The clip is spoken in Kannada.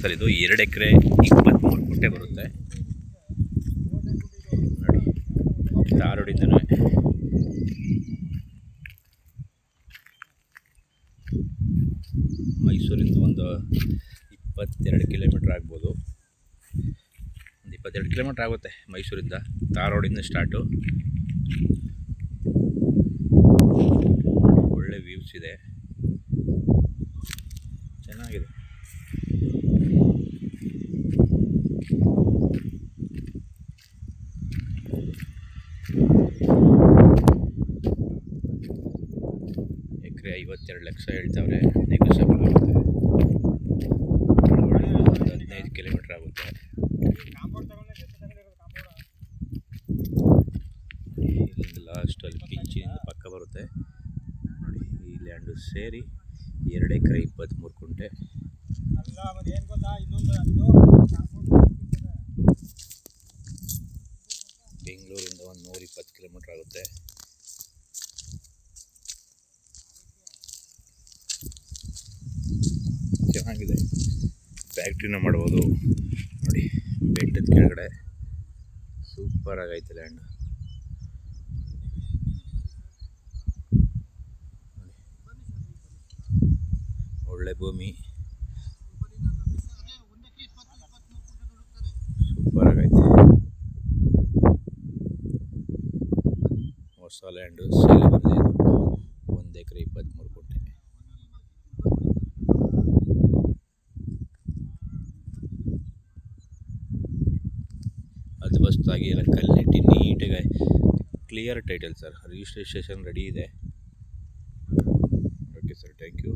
ಸರ್, ಇದು ಎರಡು ಎಕರೆ ಇಪ್ಪತ್ತ್ಮೂರು ಗುಂಟೆ ಬರುತ್ತೆ. ನೋಡಿ ಮೈಸೂರಿಂದ ಒಂದು ಇಪ್ಪತ್ತೆರಡು ಕಿಲೋಮೀಟ್ರ್ ಆಗ್ಬೋದು. ಒಂದು ಇಪ್ಪತ್ತೆರಡು ಕಿಲೋಮೀಟ್ರ್ ಆಗುತ್ತೆ ಮೈಸೂರಿಂದ. ಧಾರವಾಡಿಂದ ಸ್ಟಾರ್ಟು ಒಳ್ಳೆ ವ್ಯೂಸ್ ಇದೆ ಚೆನ್ನಾಗಿದೆ ಎಕರೆ ಐವತ್ತೆರಡು ಲಕ್ಷ ಹೇಳ್ತಾವ್ರೆ ನೆಗೋಷಿಯಬಲ್ ಆಗುತ್ತೆ ಒಂದು ಹದಿನೈದು ಕಿಲೋಮೀಟ್ರ್ ಆಗುತ್ತೆ. ಇಲ್ಲಿಂದ ಲಾಸ್ಟಲ್ಲಿ ಪಿಂಚಿನಿಂದ ಪಕ್ಕ ಬರುತ್ತೆ. ನೋಡಿ, ಈ ಲ್ಯಾಂಡು ಸೇರಿ ಎರಡು ಎಕರೆ ಇಪ್ಪತ್ತ್ಮೂರು ಕುಂಟೆ. ಬೆಂಗಳೂರಿಂದ ಒಂದು ನೂರಿಪ್ಪತ್ತು ಕಿಲೋಮೀಟ್ರ್ ಆಗುತ್ತೆ. ಚೆನ್ನಾಗಿದೆ ಫ್ಯಾಕ್ಟ್ರಿನ ಮಾಡ್ಬೋದು. ನೋಡಿ, ಬೆಟ್ಟದ ಕೆಳಗಡೆ ಸೂಪರ್ ಆಗೈತೆ ಲ್ಯಾಂಡ್ ಒಳ್ಳೆ ಭೂಮಿ. ಸೂಪರ್ ಆಗೈತೆ. ಹೊಸ ಲ್ಯಾಂಡು ಸೇಲ್ ಬಂದಿದೆ ಇದು ಒಂದು ಎಕರೆ ಇಪ್ಪತ್ತ್ಮೂರು ಗುಂಟೆ ಅದು ಬಸ್ತಾಗಿ ಎಲ್ಲ ಕಲ್ಲಿಟ್ಟು ನೀಟಾಗಿ clear title sir registration ready ಇದೆ. Okay sir thank you